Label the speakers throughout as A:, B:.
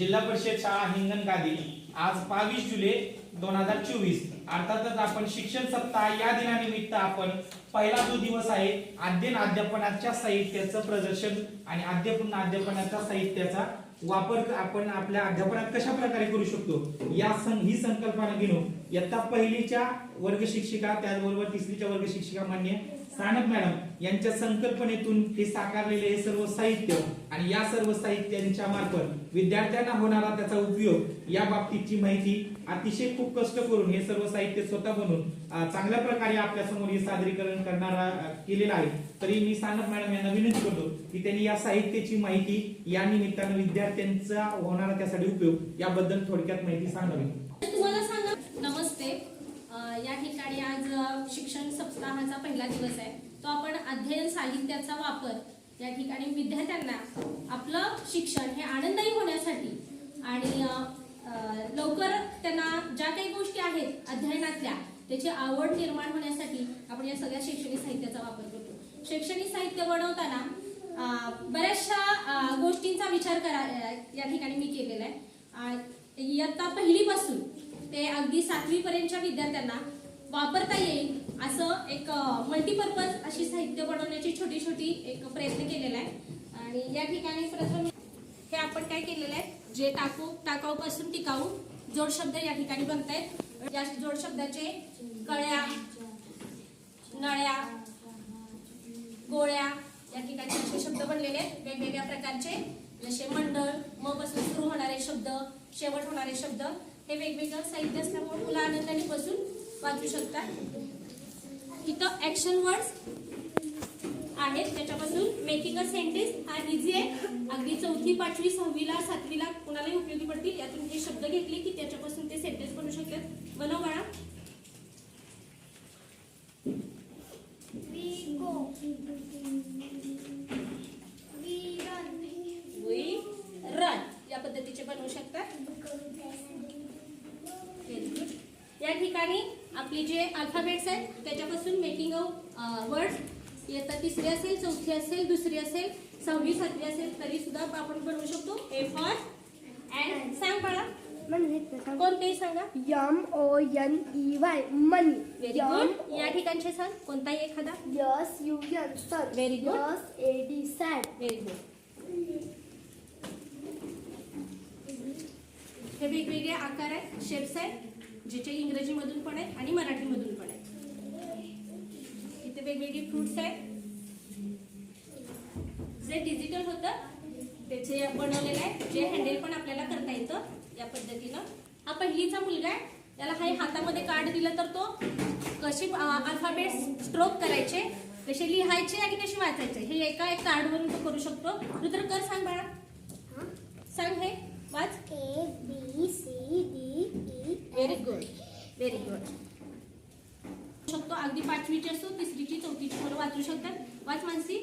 A: जिल्हा परिषद शाळा हिंगण गादी आज बावीस जुलै दोन हजार चोवीस. अर्थातच आपण शिक्षण सप्ताह या दिनानिमित्त आपण पहिला जो दिवस आहे अध्ययन अध्यापनाच्या साहित्याचं प्रदर्शन आणि अध्यापन अध्यापनाच्या साहित्याचा वापर आपण आपल्या अध्यापनात कशा प्रकारे करू शकतो या सं ही संकल्पना घेऊन इयत्ता पहिलीच्या वर्ग शिक्षिका त्याचबरोबर तिसरीच्या वर्ग शिक्षिका मान्य सानप मॅडम यांच्या संकल्पनेतून हे साकारलेले हे सर्व साहित्य आणि या सर्व साहित्यांच्या मार्फत विद्यार्थ्यांना होणारा त्याचा उपयोग या बाबतीतची माहिती अतिशय खूप कष्ट करून हे सर्व साहित्य स्वतः बनवून चांगल्या प्रकारे आपल्यासमोर हे सादरीकरण करणारा केलेला केलेलं आहे. तरी मी सानप मॅडम यांना विनंती करतो की त्यांनी या साहित्याची माहिती या निमित्तानं विद्यार्थ्यांचा होणारा त्यासाठी उपयोग याबद्दल थोडक्यात माहिती सांगावी.
B: तुम्हाला सांगा. नमस्ते. या ठिकाणी आज शिक्षण सप्ताहाचा पहिला दिवस आहे. तो आपण अध्ययन साहित्याचा वापर या ठिकाणी विद्यार्थ्यांना आपलं शिक्षण हे आनंदही होण्यासाठी आणि लवकर त्यांना ज्या काही गोष्टी आहेत अध्ययनातल्या त्याची आवड निर्माण होण्यासाठी आपण या सगळ्या शैक्षणिक साहित्याचा वापर करतो. शैक्षणिक साहित्य बनवताना बऱ्याचशा गोष्टींचा विचार करा या ठिकाणी मी केलेला आहे. इयत्ता पहिलीपासून ते अगदी सातवीपर्यंतच्या विद्यार्थ्यांना वापरता येईल असं एक मल्टीपर्पज अशी साहित्य बनवण्याची छोटी छोटी एक प्रयत्न केलेला आहे. आणि या ठिकाणी प्रथम हे आपण काय केलेलं आहे जे टाकू टाकाऊपासून टिकाऊ जोड शब्द या ठिकाणी बनतायत. या जोड शब्दाचे कळ्या नळ्या गोळ्या या ठिकाणी असे शब्द बनलेले आहेत. वेगवेगळ्या प्रकारचे जसे मंडळ म पासून सुरू होणारे शब्द शेवट होणारे शब्द हे वेगवेगळं साहित्य असल्यामुळे मुलं आनंदाने बसून वाचू शकतात इथं ऍक्शन वर्ड्स आहेत. त्याच्यापासून मेकिंग अ सेंटेन्स हा इझी आहे. अगदी चौथी पाचवी सहावीला सातवीला कुणालाही उपयोगी पडतील. यातून हे शब्द घेतले की त्याच्यापासून ते सेंटेन्स बनवू शकतात. बनव बाळा. या पद्धतीचे बनवू good. या ठिकाणी आपली जे अल्फाबेट्स आहेत त्याच्यापासून मेकिंग अ वर्ड्स इयत्ता तिसरी असेल चौथी असेल दुसरी असेल सहावी सातवी असेल तरी सुद्धा आपण बनवू शकतो. ए फॉर अँड सांग बाळा. कोणतेही सांगा.
C: M O N E Y money.
B: Very good या ठिकाणचे सांग. कोणताही एखादा?
C: S U N sun.
B: Very good.
C: S A D sad.
B: Very good हे वेगवेगळे आकार आहेत शेप्स आहेत. ज्याचे इंग्रजीमधून पण आहेत आणि मराठीमधून पण आहेत. इथे वेगवेगळे फ्रुट्स आहेत. जे डिजिटल होतं त्याचे बनवलेलं आहे जे हँडल पण आपल्याला करता येतं या पद्धतीनं. हा पहिलीचा मुलगा आहे. त्याला हे हातामध्ये कार्ड दिलं तर तो कसे अल्फाबेट स्ट्रोक करायचे कसे लिहायचे आणि कसे वाचायचे हे एका एक कार्डवरून तो करू शकतो. रुद्र कर सांग बाळा. सांग हे. व्हेरी गुड शकतो. अगदी पाचवीची असो तिसरीची चौथीची मुलं वाचू शकतात. वाच मानसी.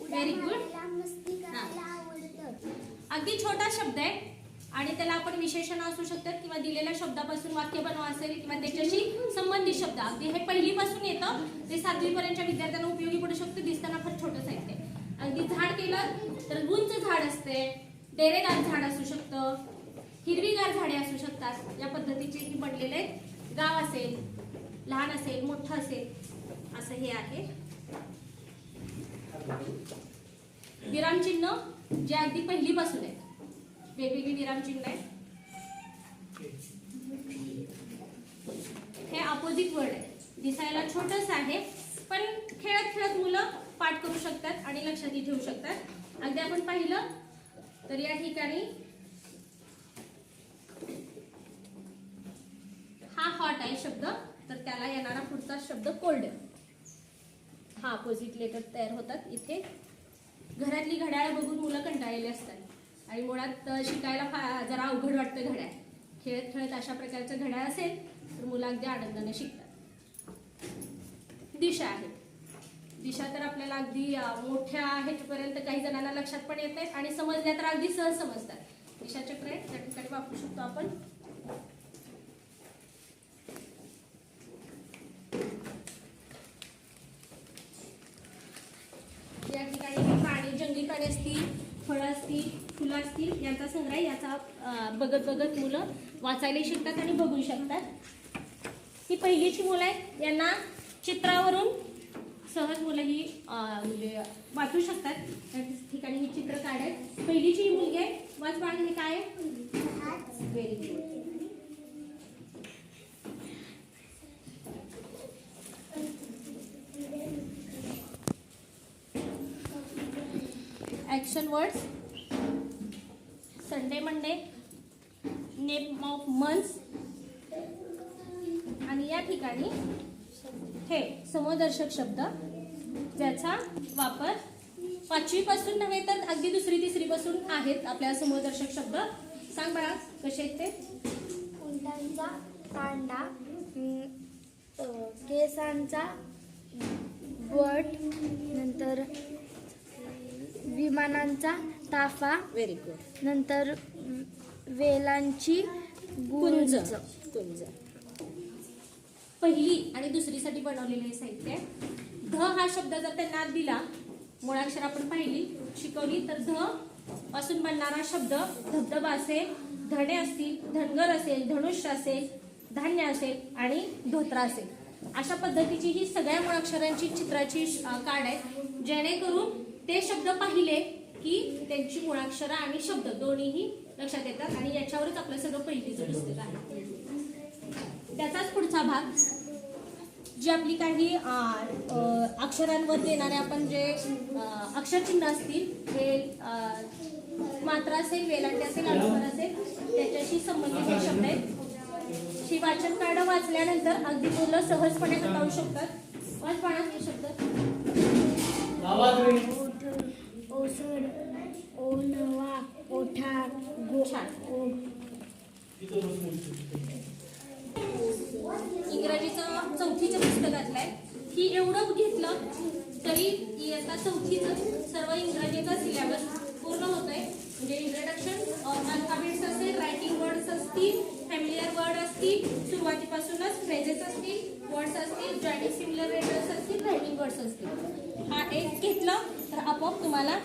C: करायला आवडतं.
B: अगदी छोटा शब्द आहे. आणि त्याला आपण विशेषण असू शकतात किंवा दिलेल्या शब्दापासून वाक्य बनवा असेल किंवा त्याच्याशी संबंधित शब्द. अगदी हे पहिलीपासून येतं. ते सातवी पर्यंतच्या विद्यार्थ्यांना उपयोगी पडू शकतं. दिसताना फार छोटं साहित्य. अगदी झाड केलं तर उंच झाड असते. डेरेदार झाड असू शकतं हिरवीगार झाडे असू शकतात. या पद्धतीचे ही बनलेले आहेत. गाव असेल लहान असेल मोठं असेल असं हे आहे. विरामचिन्ह जे अगदी पहिलीपासून आहेत. वेगवेगळी विरामचिन्ह आहेत. हे अपोजिट वर्ड आहे. दिसायला छोटस आहे पण खेळत खेळत मुलं पाठ करू शकतात आणि लक्षातही ठेवू शकतात. अगदी आपण पाहिलं तर या ठिकाणी हा हॉट आहे शब्द. तर त्याला येणारा पुढचा शब्द कोल्ड हा अपोजिट लेटर तयार होतात इथे. घरातली घड्याळ बघून मुलं कंटाळलेली असतात. आणि मुळात शिकायला जरा अवघड वाटतं घड्याळ. खेळत खेळत अशा प्रकारचं घड्याळ असेल तर मुलं अगदी आनंदाने शिकतात. दिशा आहे. दिशा तर आपल्याला अगदी मोठ्या ह्याच्यापर्यंत काही जणांना लक्षात पण येत नाहीत आणि समजल्या तर अगदी सहज समजतात. दिशाचक्र आहे त्या ठिकाणी वापरू शकतो आपण. या ठिकाणी पाणी जंगली पाणी असतील फळं असतील फुलं असतील यांचा संग्रह याचा बघत बघत मुलं वाचायला शिकतात आणि बघू शकतात. ही पहिलीची मुलं आहेत यांना चित्रावरून सहज मुलं ही म्हणजे वाचू शकतात. त्या ठिकाणी ही चित्र काढायत पहिलीची ही मुलगी आहे. वाच बाळ हे काय very good action words Sunday Monday name of months आणि या ठिकाणी हे समदर्शक शब्द ज्याचा वापर पाचवीपासून नव्हे तर अगदी दुसरी तिसरीपासून आहेत आपल्या समदर्शक शब्द. सांग बाळा कसे आहेत ते?
C: उंटांचा तांडा अ, केसांचा बट नंतर विमानांचा ताफा
B: व्हेरी गुड
C: नंतर वेलांची गुंज.
B: कुंज पहिली आणि दुसरीसाठी बनवलेले हे साहित्य आहे. ध हा शब्द जर त्यांना दिला मुळाक्षर आपण पाहिली शिकवली तर ध पासून बनणारा शब्द धबधबा असेल धणे असतील धनगर असेल धनुष्य असेल धान्य असेल आणि धोत्रा असेल. अशा पद्धतीची ही सगळ्या मुळाक्षरांची चित्राची कार्ड आहे. जेणेकरून ते शब्द पाहिले की त्यांची मुळाक्षरं आणि शब्द दोन्हीही लक्षात येतात आणि याच्यावरच आपलं सगळं पहिलीचं पुस्तक आहे. त्याचाच पुढचा भाग. जी आपली काही अक्षरांवर देणारे आपण जे अक्षरचिन्ह असतील हे मात्रा असेल वेलांटी असेल अनुस्वार असेल त्याच्याशी संबंधित हे शब्द आहेत. ही वाचन कार्ड वाचल्यानंतर अगदी मुलं सहजपणे हाताळू शकतात. वाच पाण्यात हे शब्द.
C: ओसड ओनवा ओठार गो
B: छान.
C: ओ
B: इंग्रजीचं चौथीच्या पुस्तकातलं आहे ही एवढं घेतलं तरी इयत्ता चौथीचं सर्व इंग्रजीचा सिलेबस पूर्ण होत आहे म्हणजे इंट्रोडक्शन अल्फाबेट्स असेल रायटिंग वर्ड्स असतील फॅमिलियर वर्ड असतील सुरुवातीपासूनच फ्रेजेस असतील वर्ड्स असतील जॉईनिंग सिमिलर रेटर्स असतील रायटिंग वर्ड्स असतील. हा एक घेतलं तर आपोआप तुम्हाला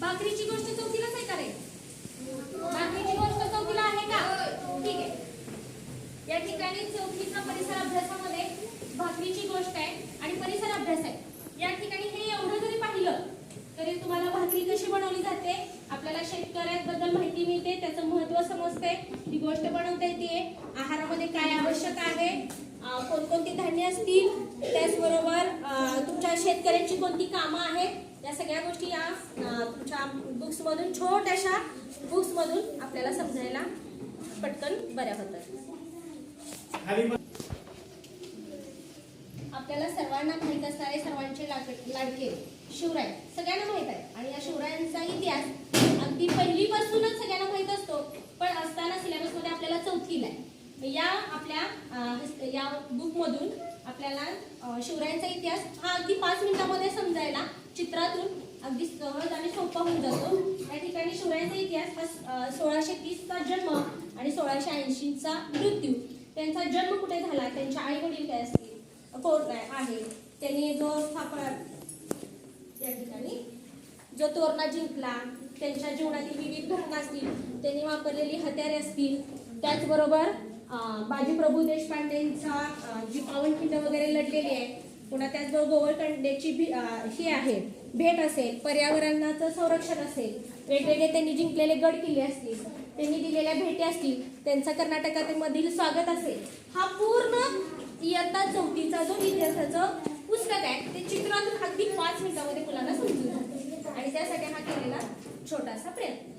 B: भाकरीची गोष्ट चौथीलाच आहे का रे भाकरीची गोष्ट चौथीला आहे का ठीक आहे या ठिकाणी चौथीचा परिसर अभ्यासामध्ये भाकरीची गोष्ट आहे आणि परिसर अभ्यास आहे या ठिकाणी हे एवढं जरी पाहिलं तरी तुम्हाला भाकरी कशी बनवली जाते. आपल्याला शेतकऱ्यांबद्दल माहिती मिळते त्याचं महत्त्व समजते. ही गोष्ट बनवता येते. आहारामध्ये काय आवश्यक आहे? कोणकोणती धान्य असतील? त्याचबरोबर तुमच्या शेतकऱ्यांची कोणती कामं आहेत? या सगळ्या गोष्टी या तुमच्या तुमच्या बुक्समधून छोट्याशा बुक्समधून आपल्याला समजायला पटकन बऱ्या होतात. आपल्याला सर्वांना माहीत असणारे सर्वांचे लाड- लाडके. शिवराय. सगळ्यांना माहीत आहे. आणि या शिवरायांचा इतिहास अगदी पहिलीपासूनच सगळ्यांना माहीत असतो पण असताना सिलेबसमध्ये आपल्याला चौथीला आहे या आपल्या या बुकमधून आपल्याला शिवरायांचा इतिहास हा अगदी पाच मिनिटामध्ये समजायला चित्रातून अगदी सहज आणि सोपा होऊन जातो. या ठिकाणी शिवरायांचा इतिहास हा सोळाशे तीसचा जन्म आणि सोळाशे ऐंशीचा मृत्यू. त्यांचा जन्म कुठे झाला? त्यांच्या आई वडील काय असतील? कोण काय आहे? त्यांनी जो स्थापना या ठिकाणी. जो तोरणा जिंकला त्यांच्या जीवनातील विविध घटना असतील त्यांनी वापरलेली हत्यारे असतील त्याचबरोबर बाजीप्रभू देशपांडेंचा जी जी पावनखिंड वगैरे लढलेली आहे पुन्हा त्याचबरोबर गोवळकंडेची भी ही आहे भेट असेल पर्यावरणाचं संरक्षण असेल वेगवेगळे त्यांनी जिंकलेले गड किल्ले असतील त्यांनी दिलेल्या भेटी असतील त्यांचा कर्नाटकामधील स्वागत असेल हा पूर्ण इयत्ता चौथीचा जो इतिहासाचं पुस्तक आहे. ते चित्रातून अगदी पाच मिनिटामध्ये मुलांना समजून जातं. आणि त्यासाठी हा केलेला छोटासा प्रयत्न.